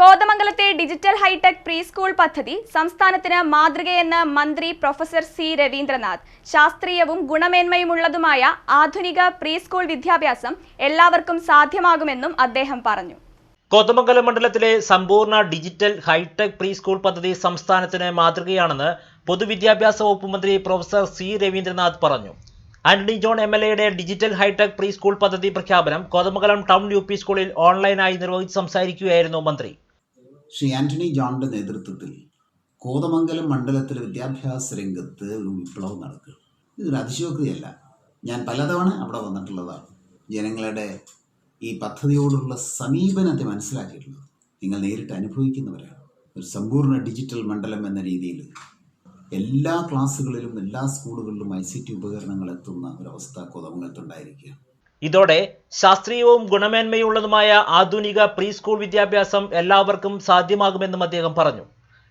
കോതമംഗലത്തെ digital hi tech pre school പദ്ധതി സംസ്ഥാനത്തിന് മാതൃകയെന്ന് മന്ത്രി പ്രൊഫസർ സി രവീന്ദ്രനാഥ്. ശാസ്ത്രീയവും ഗുണമേന്മയുമുള്ളതുമായ ആധുനിക പ്രീ സ്കൂൾ വിദ്യാഭ്യാസം എല്ലാവർക്കും സാധ്യമാകുമെന്നും അദ്ദേഹം പറഞ്ഞു. കോതമംഗലം മണ്ഡലത്തിലെ സമ്പൂർണ ഡിജിറ്റൽ ഹൈടെക് പ്രീ സ്കൂൾ പദ്ധതി സംസ്ഥാനത്തിന് മാതൃകയാണെന്ന് പൊതുവിദ്യാഭ്യാസ വകുപ്പ് മന്ത്രി പ്രൊഫസർ സി രവീന്ദ്രനാഥ് പറഞ്ഞു. ആന്റണി ജോൺ എം എൽ എയുടെ ഡിജിറ്റൽ ഹൈടെക് പ്രീ സ്കൂൾ പദ്ധതി പ്രഖ്യാപനം കോതമംഗലം ടൗൺ യു പി സ്കൂളിൽ ഓൺലൈനായി നിർവഹിച്ച് സംസാരിക്കുകയായിരുന്നു മന്ത്രി. ശ്രീ ആന്റണി ജോണിന്റെ നേതൃത്വത്തിൽ കോതമംഗലം മണ്ഡലത്തിലെ വിദ്യാഭ്യാസ രംഗത്ത് ഒരു വിപ്ലവം നടക്കുക. ഇതൊരു അതിശയോക്തിയല്ല ഞാൻ പലതവണ അവിടെ വന്നിട്ടുള്ളതാണ്. ജനങ്ങളുടെ ഈ പദ്ധതിയോടുള്ള സമീപനത്തെ മനസ്സിലാക്കിയിട്ടുള്ളത്. നിങ്ങൾ നേരിട്ട് അനുഭവിക്കുന്നവരാണ്. ഒരു സമ്പൂർണ ഡിജിറ്റൽ മണ്ഡലം എന്ന രീതിയിൽ എല്ലാ ക്ലാസ്സുകളിലും എല്ലാ സ്കൂളുകളിലും ഐ സി ടി ഉപകരണങ്ങൾ എത്തുന്ന ഒരവസ്ഥ കോതമംഗലത്തുണ്ടായിരിക്കുകയാണ് ഇതോടെ ശാസ്ത്രീയവും ഗുണമേന്മയുള്ളതുമായ ആധുനിക പ്രീ സ്കൂൾ വിദ്യാഭ്യാസം എല്ലാവർക്കും സാധ്യമാകുമെന്നും അദ്ദേഹം പറഞ്ഞു.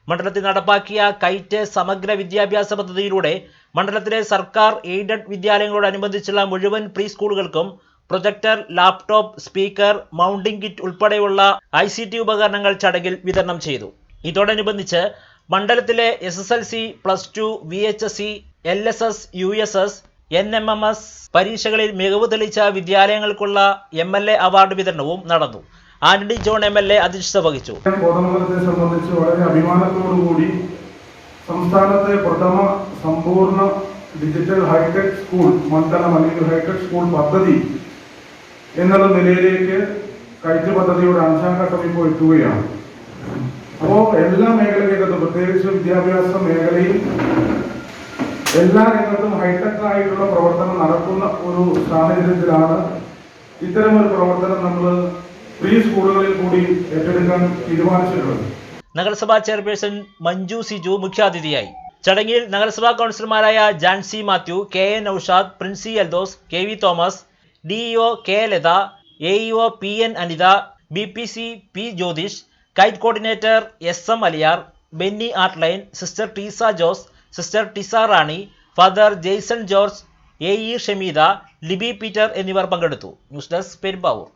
മണ്ഡലത്തിൽ നടപ്പാക്കിയ കൈറ്റ് സമഗ്ര വിദ്യാഭ്യാസ പദ്ധതിയിലൂടെ മണ്ഡലത്തിലെ സർക്കാർ എയ്ഡഡ് വിദ്യാലയങ്ങളോടനുബന്ധിച്ചുള്ള മുഴുവൻ പ്രീ സ്കൂളുകൾക്കും projector laptop speaker mounting kit ഉൾപ്പെടെയുള്ള ഐ സി ടി ഉപകരണങ്ങൾ ചടങ്ങിൽ വിതരണം ചെയ്തു. ഇതോടനുബന്ധിച്ച് മണ്ഡലത്തിലെ S S L C plus two V H S C L S S U S S N M M S പരീക്ഷകളിൽ മികവ് തെളിയിച്ച വിദ്യാലയങ്ങൾക്കുള്ള എം എൽ എ അവാർഡ് വിതരണവും നടന്നു. Antony John M L A അധ്യക്ഷത വഹിച്ചു. കോതമംഗലത്തെ സംബന്ധിച്ച് വളരെ അഭിമാനത്തോടുകൂടി സംസ്ഥാനത്തെ പ്രഥമ സമ്പൂർണ ഡിജിറ്റൽ ഹൈടെക് സ്കൂൾ മണ്ഡലം അല്ലെങ്കിൽ ഹൈടെക് സ്കൂൾ പദ്ധതി എന്നുള്ള നിലയിലേക്ക് കയറ്റ് പദ്ധതിയുടെ അഞ്ചാം ഘട്ടം ഇപ്പോൾ എത്തുകയാണ്. അപ്പോൾ എല്ലാ മേഖലയിലും പ്രത്യേകിച്ച് വിദ്യാഭ്യാസ മേഖലയിൽ എല്ലാ രംഗത്തും ഹൈടെക് ആയിട്ടുള്ള പ്രവർത്തനം നടക്കുന്ന ഒരു സാഹചര്യത്തിലാണ് ഇത്തരമൊരു പ്രവർത്തനം നമ്മൾ പ്രീ സ്കൂളുകളിൽ കൂടി ഏറ്റെടുക്കാൻ തീരുമാനിച്ചിട്ടുള്ളത്. നഗരസഭാ ചെയർപേഴ്സൺ മഞ്ജു സിജു മുഖ്യാതിഥിയായി. ചടങ്ങിൽ നഗരസഭാ കൗൺസിലർമാരായ Jancy Mathew K N Noushad Princy Eldhose K V Thomas DEO K Latha AEO P N Anitha B P C P Jyothish KITE coordinator S M Aliyar Benny Artline sister Teesa Jose sister Tisa Rani father Jaison George A E Shameeda Libi Peter എന്നിവർ പങ്കെടുത്തു. News desk Perumbavoor.